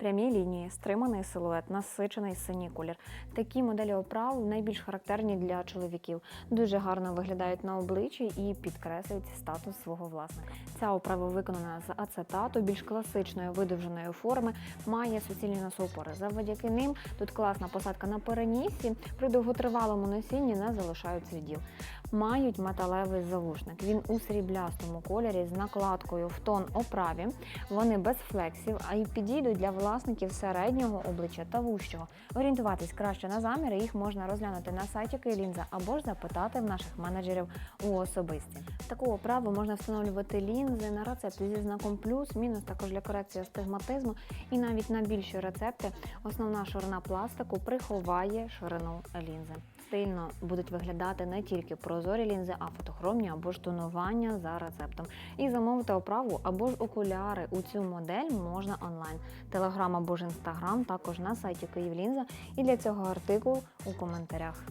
Прямі лінії, стриманий силует, насичений синій колір. Такі моделі оправ найбільш характерні для чоловіків. Дуже гарно виглядають на обличчі і підкреслюють статус свого власника. Ця оправа виконана з ацетату, більш класичної видовженої форми, має суцільні носоупори. Завдяки ним тут класна посадка на перенісі, при довготривалому носінні не залишають слідів. Мають металевий завушник. Він у сріблястому кольорі з накладкою в тон оправі. Вони без флексів, а й підійдуть для власників середнього обличчя та вущого. Орієнтуватись краще на заміри їх можна розглянути на сайті Кейлінза або ж запитати в наших менеджерів у особисті. Таку оправу можна встановлювати лінзи на рецепти зі знаком плюс, мінус також для корекції астигматизму і навіть на більші рецепти основна ширина пластику приховає ширину лінзи. Стильно будуть виглядати не тільки прозорі лінзи, а фотохромні або ж тонування за рецептом. І замовити оправу або ж окуляри у цю модель можна онлайн. Телеграм або ж інстаграм також на сайті Київлінза. І для цього артикул у коментарях.